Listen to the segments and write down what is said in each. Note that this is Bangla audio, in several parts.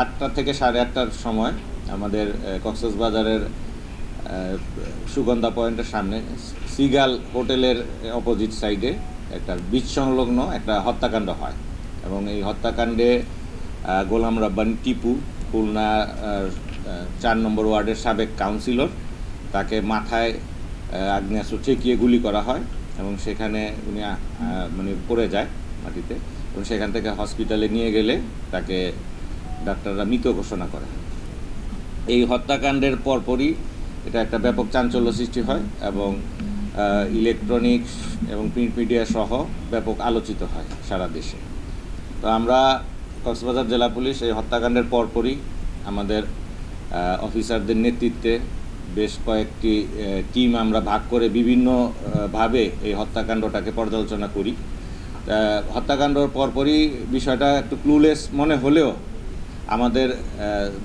আটটা থেকে সাড়ে আটটার সময় আমাদের কক্সবাজারের সুগন্ধা পয়েন্টের সামনে সিগাল হোটেলের অপোজিট সাইডে একটা বীজ সংলগ্ন একটা হত্যাকাণ্ড হয়। এবং এই হত্যাকাণ্ডে গোলাম রাব্বানি টিপু, খুলনা চার নম্বর ওয়ার্ডের সাবেক কাউন্সিলর তাকে মাথায় আগ্নেয়াস্ত্র ঠেকিয়ে গুলি করা হয় এবং সেখানে উনি মানে পড়ে যায় মাটিতে এবং সেখান থেকে হসপিটালে নিয়ে গেলে তাকে ডাক্তাররা মৃত ঘোষণা করে। এই হত্যাকাণ্ডের পরপরই এটা একটা ব্যাপক চাঞ্চল্য সৃষ্টি হয় এবং ইলেকট্রনিক্স এবং প্রিন্ট মিডিয়া সহ ব্যাপক আলোচিত হয় সারা দেশে। তো আমরা কক্সবাজার জেলা পুলিশ এই হত্যাকাণ্ডের পরপরই আমাদের অফিসারদের নেতৃত্বে বেশ কয়েকটি টিম আমরা ভাগ করে বিভিন্নভাবে এই হত্যাকাণ্ডটাকে পর্যালোচনা করি। হত্যাকাণ্ডর পরপরই বিষয়টা একটু ক্লুলেস মনে হলেও আমাদের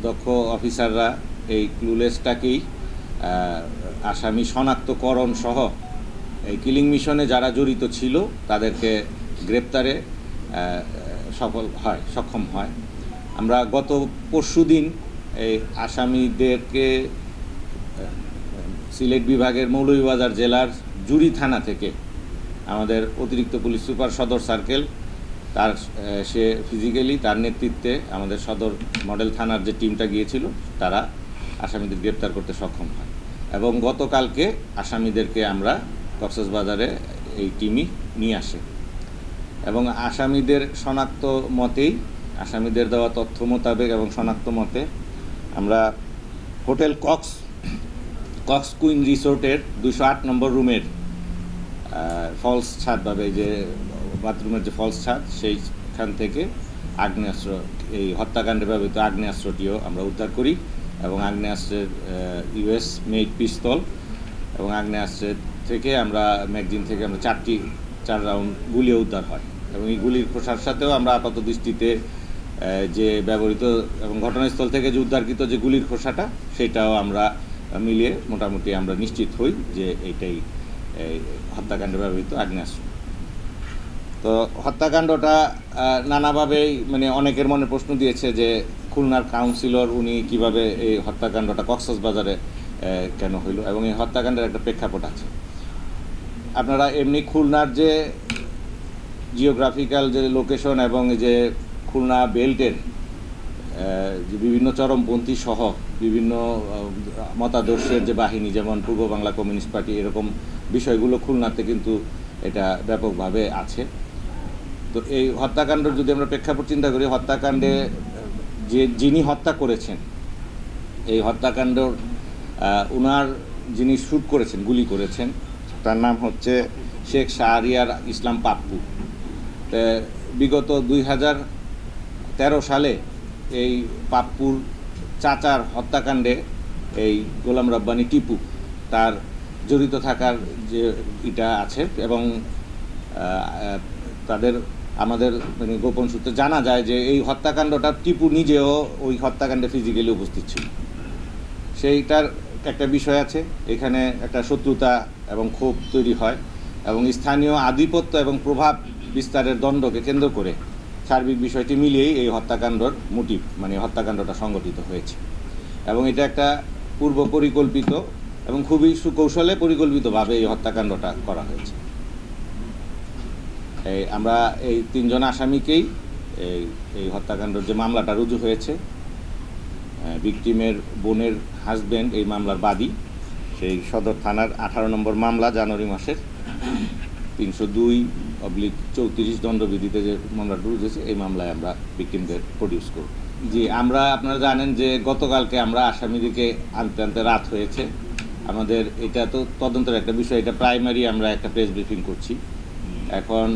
দক্ষ অফিসাররা এই ক্লুলেসটাকেই আসামি শনাক্তকরণ সহ এই কিলিং মিশনে যারা জড়িত ছিল তাদেরকে গ্রেপ্তারে সফল হয়, সক্ষম হয়। আমরা গত পরশুদিন এই আসামিদেরকে সিলেট বিভাগের মৌলভীবাজার জেলার জুরি থানা থেকে আমাদের অতিরিক্ত পুলিশ সুপার সদর সার্কেল, তার সে ফিজিক্যালি তার নেতৃত্বে আমাদের সদর মডেল থানার যে টিমটা গিয়েছিল, তারা আসামিদের গ্রেপ্তার করতে সক্ষম হয়। এবং গতকালকে আসামিদেরকে আমরা কক্সবাজারে এই টিমই নিয়ে আসে। এবং আসামিদের শনাক্ত মতেই, আসামিদের দেওয়া তথ্য মোতাবেক এবং শনাক্ত মতে আমরা হোটেল কক্স কক্স কুইন রিসোর্টের দুশো আট নম্বর রুমের ফলস ছাদ বা যে বাথরুমের যে ফলস ছাদ, সেইখান থেকে আগ্নেয়াস্ত্র, এই হত্যাকাণ্ডে ব্যবহৃত আগ্নেয়াস্ত্রটিও আমরা উদ্ধার করি এবং আগ্নেয়াস্ত্রের ইউএস মেড পিস্তল এবং আগ্নেয়াস্ত্রের থেকে আমরা, ম্যাগজিন থেকে আমরা চারটি, চার রাউন্ড গুলিও উদ্ধার হয় এবং এই গুলির খোসার সাথেও আমরা আপাত দৃষ্টিতে যে ব্যবহৃত এবং ঘটনাস্থল থেকে যে উদ্ধারকৃত যে গুলির খোসাটা সেটাও আমরা মিলিয়ে মোটামুটি আমরা নিশ্চিত হই যে এইটাই এই হত্যাকাণ্ডে ব্যবহৃত আগ্নেয়াস্ত্র। তো হত্যাকাণ্ডটা নানাভাবেই মানে অনেকের মনে প্রশ্ন দিয়েছে যে খুলনার কাউন্সিলর উনি কীভাবে এই হত্যাকাণ্ডটা কক্সবাজারে আহ, কেন হইল এবং এই হত্যাকাণ্ডের একটা প্রেক্ষাপট আছে। আপনারা এমনি খুলনার যে জিওগ্রাফিক্যাল যে লোকেশন এবং যে খুলনা বেল্টের যে বিভিন্ন চরমপন্থী সহ বিভিন্ন মতাদর্শের যে বাহিনী, যেমন পূর্ব বাংলা কমিউনিস্ট পার্টি, এরকম বিষয়গুলো খুলনাতে কিন্তু এটা ব্যাপকভাবে আছে। তো এই হত্যাকাণ্ড যদি আমরা প্রেক্ষাপট চিন্তা করি, হত্যাকাণ্ডে, যে যিনি হত্যা করেছেন, এই হত্যাকাণ্ড উনার যিনি শ্যুট করেছেন, গুলি করেছেন, তার নাম হচ্ছে শেখ শাহরিয়ার ইসলাম পাপ্পু। বিগত দুই হাজার তেরো সালে এই পাপ্পুর চাচার হত্যাকাণ্ডে এই গোলাম রব্বানি টিপু তার জড়িত থাকার যে এটা আছে এবং তাদের আমাদের মানে গোপন সূত্রে জানা যায় যে এই হত্যাকাণ্ডটা টিপু নিজেও ওই হত্যাকাণ্ডে ফিজিক্যালি উপস্থিত ছিল। সেইটার একটা বিষয় আছে, এখানে একটা শত্রুতা এবং ক্ষোভ তৈরি হয় এবং স্থানীয় আধিপত্য এবং প্রভাব বিস্তারের দণ্ডকে কেন্দ্র করে সার্বিক বিষয়টি মিলিয়েই এই হত্যাকাণ্ডর মোটিভ মানে হত্যাকাণ্ডটা সংগঠিত হয়েছে। এবং এটা একটা পূর্ব পরিকল্পিত এবং খুবই সুকৌশলে পরিকল্পিতভাবে এই হত্যাকাণ্ডটা করা হয়েছে। এই আমরা এই তিনজন আসামিকেই এই এই হত্যাকাণ্ডের যে মামলাটা রুজু হয়েছে ভিকটিমের বোনের হাজব্যান্ড এই মামলার বাদী, সেই সদর থানার আঠারো নম্বর মামলা জানুয়ারি মাসের তিনশো দুই অবলিক চৌত্রিশ দণ্ডবিধিতে যে মামলাটা রুজেছে, এই মামলায় আমরা ভিকটিমদের প্রডিউস করব। জি, আমরা, আপনারা জানেন যে গতকালকে আমরা আসামিদিকে আনতে আনতে রাত হয়েছে। আমাদের এটা তো তদন্তের একটা বিষয়, এটা প্রাইমারি আমরা একটা প্রেস ব্রিফিং করছি। এখন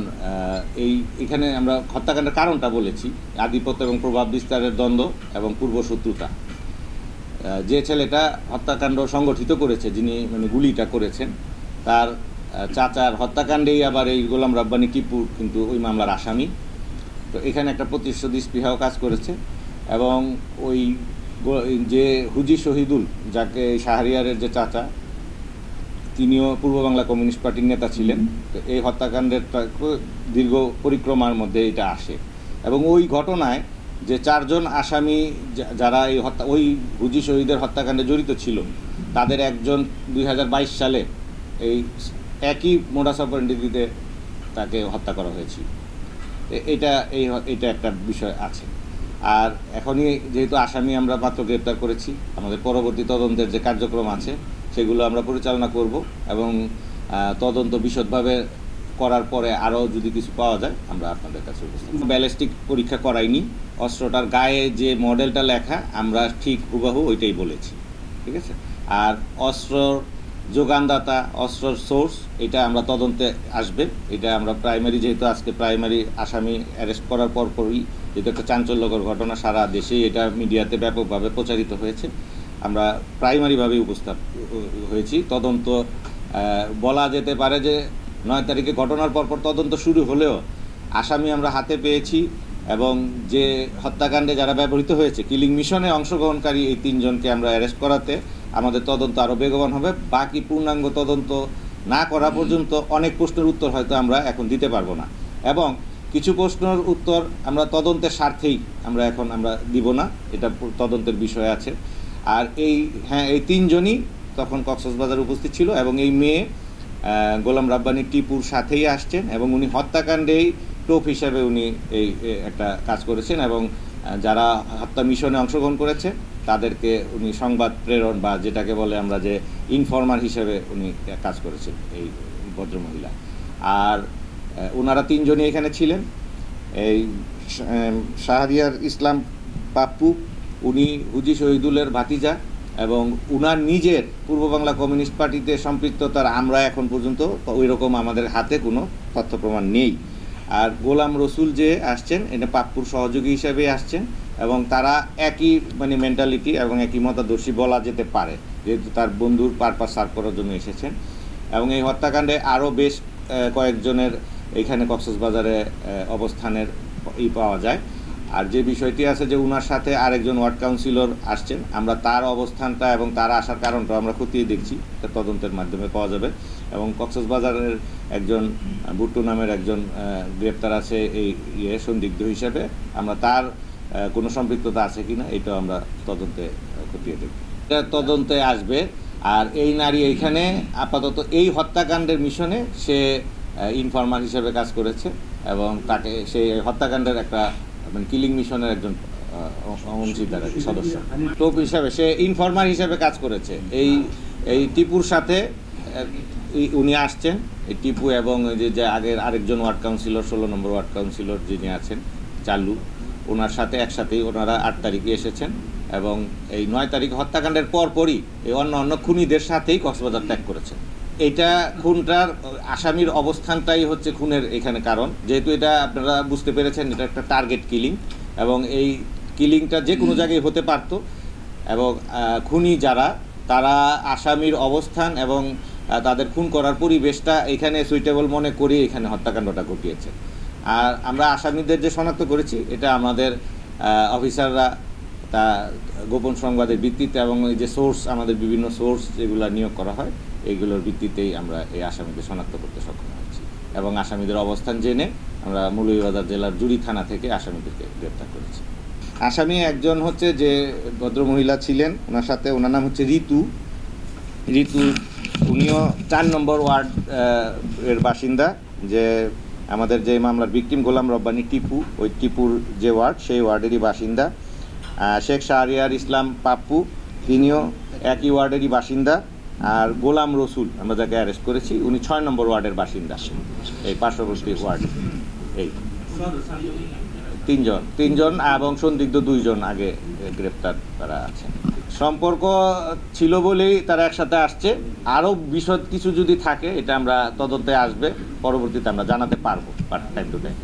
এই, এখানে আমরা হত্যাকাণ্ডের কারণটা বলেছি, আধিপত্য এবং প্রভাব বিস্তারের দ্বন্দ্ব এবং পূর্ব শত্রুতা যে ছেলেটা হত্যাকাণ্ড সংগঠিত করেছে, যিনি মানে গুলিটা করেছেন, তার চাচার হত্যাকাণ্ডেই আবার এই গোলাম রাব্বানি কিপুর কিন্তু ওই মামলার আসামি। তো এখানে একটা প্রতিশ্রুতি স্পৃহাও কাজ করেছে এবং ওই যে হুজি শহীদুল, যাকে শাহরিয়ারের যে চাচা, তিনিও পূর্ব বাংলা কমিউনিস্ট পার্টির নেতা ছিলেন। তো এই হত্যাকাণ্ডের দীর্ঘ পরিক্রমার মধ্যে এটা আসে। এবং ওই ঘটনায় যে চারজন আসামি যারা এই হত্যা, ওই হুজি শহীদের হত্যাকাণ্ডে জড়িত ছিল, তাদের একজন দুই হাজার বাইশ সালে এই একই মোডাস অপারেন্ডিতে তাকে হত্যা করা হয়েছিল এটা, এই এটা একটা বিষয় আছে। আর এখনই যেহেতু আসামি আমরা মাত্র গ্রেপ্তার করেছি, আমাদের পরবর্তী তদন্তের যে কার্যক্রম আছে, সেগুলো আমরা পরিচালনা করব এবং তদন্ত বিশদভাবে করার পরে আরও যদি কিছু পাওয়া যায়, আমরা আপনাদের কাছে উপস্থিত ব্যালিস্টিক পরীক্ষা করাইনি, অস্ত্রটার গায়ে যে মডেলটা লেখা, আমরা ঠিক হুবাহু ওইটাই বলেছি। ঠিক আছে? আর অস্ত্র যোগানদাতা অস্ত্রর সোর্স, এটা আমরা তদন্তে আসবে। এটা আমরা প্রাইমারি যেহেতু আজকে প্রাইমারি আসামি অ্যারেস্ট করার পর পরই যেহেতু একটা চাঞ্চল্যকর ঘটনা সারা দেশেই এটা মিডিয়াতে ব্যাপকভাবে প্রচারিত হয়েছে। আমরা প্রাইমারিভাবে উপস্থাপ, হয়েছি। তদন্ত বলা যেতে পারে যে নয় তারিখে ঘটনার পরপর তদন্ত শুরু হলেও আসামি আমরা হাতে পেয়েছি এবং যে হত্যাকাণ্ডে যারা ব্যবহৃত হয়েছে কিলিং মিশনে অংশগ্রহণকারী এই তিনজনকে আমরা অ্যারেস্ট করাতে আমাদের তদন্ত আরও বেগবান হবে। বাকি পূর্ণাঙ্গ তদন্ত না করা পর্যন্ত অনেক প্রশ্নের উত্তর হয়তো আমরা এখন দিতে পারব না। এবং কিছু প্রশ্নের উত্তর আমরা তদন্তের স্বার্থেই আমরা এখন আমরা দিব না। এটা তদন্তের বিষয় আছে। আর এই হ্যাঁ এই তিনজনই তখন কক্সবাজার উপস্থিত ছিল এবং এই মেয়ে গোলাম রাব্বানি টিপুর সাথেই আসছেন এবং উনি হত্যাকাণ্ডেই টোপ হিসাবে উনি এই একটা কাজ করেছেন এবং যারা হত্যা মিশনে অংশগ্রহণ করেছে তাদেরকে উনি সংবাদ প্রেরণ বা যেটাকে বলে আমরা যে ইনফরমার হিসেবে উনি কাজ করেছেন এই ভদ্রমহিলা। আর ওনারা তিনজনই এখানে ছিলেন। এই শাহরিয়ার ইসলাম পাপ্পু, উনি হুজি শহীদুলের ভাতিজা এবং উনার নিজের পূর্ব বাংলা কমিউনিস্ট পার্টিতে সম্পৃক্ততার আমরা এখন পর্যন্ত ওই রকম আমাদের হাতে কোনো তথ্য প্রমাণ নেই। আর গোলাম রসুল যে আসছেন, এটা পাপ্পুর সহযোগী হিসেবে আসছেন। এবং তারা একই মানে মেন্টালিটি এবং একই মতাদর্শী বলা যেতে পারে, যেহেতু তার বন্ধুর পারপাস সার্ভ করার জন্য এসেছেন। এবং এই হত্যাকাণ্ডে আরও বেশ কয়েকজনের এখানে কক্সবাজারে অবস্থানের ই পাওয়া যায়। আর যে বিষয়টি আছে যে উনার সাথে আরেকজন ওয়ার্ড কাউন্সিলর আসছেন, আমরা তার অবস্থানটা এবং তার আসার কারণটা আমরা খতিয়ে দেখছি তদন্তের মাধ্যমে পাওয়া যাবে। এবং কক্সবাজারের একজন বুট্টু নামের একজন গ্রেপ্তার আছে এই ইয়ে সন্দিগ্ধ হিসেবে। আমরা তার কোনো সম্পৃক্ততা আছে কিনা এটাও আমরা তদন্তে খতিয়ে দেখব। তদন্তে আসবে আর এই নারী এইখানে আপাতত এই হত্যাকাণ্ডের মিশনে সে ইনফরমার হিসেবে কাজ করেছে এবং তাকে সেই হত্যাকাণ্ডের একটা মানে কিলিং মিশনের একজন অংশীদার কি, সদস্য। টোপ হিসাবে সে ইনফরমার হিসেবে কাজ করেছে। এই এই টিপুর সাথে উনি আসছেন। এই টিপু এবং যে আগের আরেকজন ওয়ার্ড কাউন্সিলর ষোলো নম্বর ওয়ার্ড কাউন্সিলর যিনি আছেন চালু ওনার সাথে একসাথেই ওনারা আট তারিখে এসেছেন এবং এই নয় তারিখ হত্যাকাণ্ডের পরপরই এই অন্য অন্য খুনিদের সাথেই কক্সবাজার ত্যাগ করেছেন। এটা খুনটার আসামির অবস্থানটাই হচ্ছে খুনের এখানে কারণ। যেহেতু এটা আপনারা বুঝতে পেরেছেন এটা একটা টার্গেট কিলিং এবং এই কিলিংটা যে কোনো জায়গায় হতে পারতো এবং খুনি যারা তারা আসামির অবস্থান এবং তাদের খুন করার পরিবেশটা এখানে সুইটেবল মনে করে এখানে হত্যাকাণ্ডটা ঘটিয়েছে। আর আমরা আসামিদের যে শনাক্ত করেছি, এটা আমাদের অফিসাররা, তা গোপন সংবাদের ভিত্তিতে এবং যে সোর্স, আমাদের বিভিন্ন সোর্স যেগুলো নিয়োগ করা হয়, এইগুলোর ভিত্তিতেই আমরা এই আসামিদের শনাক্ত করতে সক্ষম হয়েছি এবং আসামিদের অবস্থান জেনে আমরা মৌলভীবাজার জেলার জুড়ি থানা থেকে আসামিদেরকে গ্রেপ্তার করেছি। আসামি একজন হচ্ছে যে ভদ্রমহিলা ছিলেন, ওনার সাথে ওনার নাম হচ্ছে ঋতু। ঋতু, উনিও চার নম্বর ওয়ার্ড এর বাসিন্দা, যে আমাদের যে মামলার ভিকটিম গোলাম রব্বানি টিপু, ওই টিপুর যে ওয়ার্ড, সেই ওয়ার্ডেরই বাসিন্দা। শেখ শাহরিয়ার ইসলাম পাপ্পু, তিনিও একই ওয়ার্ডেরই বাসিন্দা। আর গোলাম রসুল, আমরা যাকে অ্যারেস্ট করেছি, উনি ছয় নম্বর ওয়ার্ডের বাসিন্দা। এই পার্শ্ববর্তী ওয়ার্ড। এই। তিনজন তিনজন এবং সন্দিগ্ধ দুইজন আগে গ্রেপ্তার করা আছেন। সম্পর্ক ছিল বলেই তারা একসাথে আসছে। আরও বিশদ কিছু যদি থাকে, এটা আমরা তদন্তে আসবে। পরবর্তীতে আমরা জানাতে পারব টাইম টু টাইম